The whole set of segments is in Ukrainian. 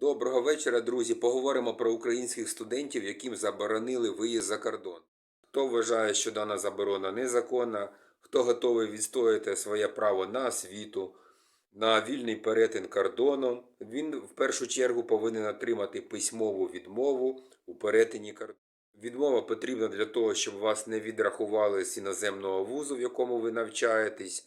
Доброго вечора, друзі. Поговоримо про українських студентів, яким заборонили виїзд за кордон. Хто вважає, що дана заборона незаконна, хто готовий відстояти своє право на освіту, на вільний перетин кордону, він в першу чергу повинен отримати письмову відмову у перетині кордону. Відмова потрібна для того, щоб вас не відрахували з іноземного вузу, в якому ви навчаєтесь,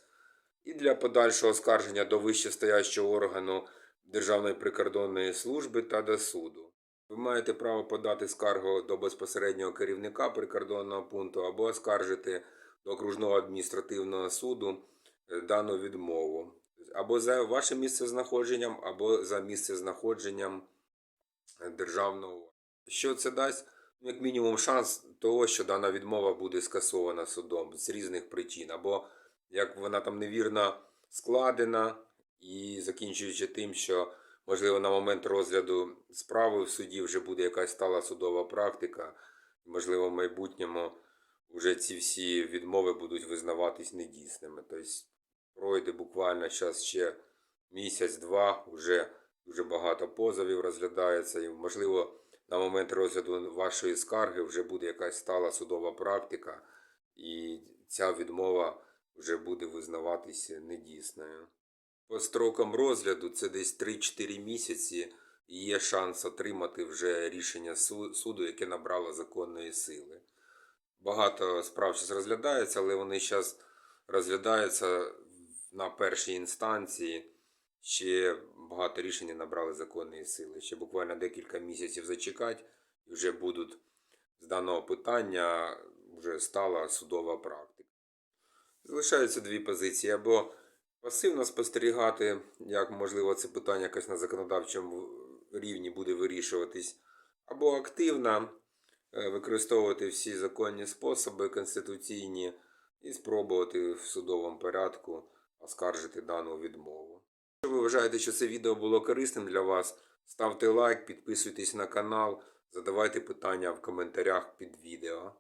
і для подальшого оскарження до вищестоящого органу Державної прикордонної служби та до суду. Ви маєте право подати скаргу до безпосереднього керівника прикордонного пункту або оскаржити до окружного адміністративного суду е, дану відмову. Або за вашим місцезнаходженням, або за місцезнаходженням е, державного. Що це дасть? Ну, Як мінімум шанс того, що дана відмова буде скасована судом з різних причин, або як вона там невірно складена, і закінчуючи тим, що можливо на момент розгляду справи в суді вже буде якась стала судова практика, можливо, в майбутньому вже ці всі відмови будуть визнаватись недійсними. Тобто пройде буквально зараз ще місяць-два, вже дуже багато позовів розглядається, і можливо на момент розгляду вашої скарги вже буде якась стала судова практика, і ця відмова вже буде визнаватися недійсною. По строкам розгляду це десь 3-4 місяці і є шанс отримати вже рішення суду, яке набрало законної сили. Багато справ зараз розглядається, але вони зараз розглядаються на першій інстанції. Ще багато рішень набрали законної сили. Ще буквально декілька місяців зачекати, і вже будуть з даного питання вже стала судова практика. Залишаються дві позиції. Або пасивно спостерігати, як можливо це питання якось на законодавчому рівні буде вирішуватись, або активно е, використовувати всі законні способи конституційні і спробувати в судовому порядку оскаржити дану відмову. Якщо ви вважаєте, що це відео було корисним для вас, ставте лайк, підписуйтесь на канал, задавайте питання в коментарях під відео.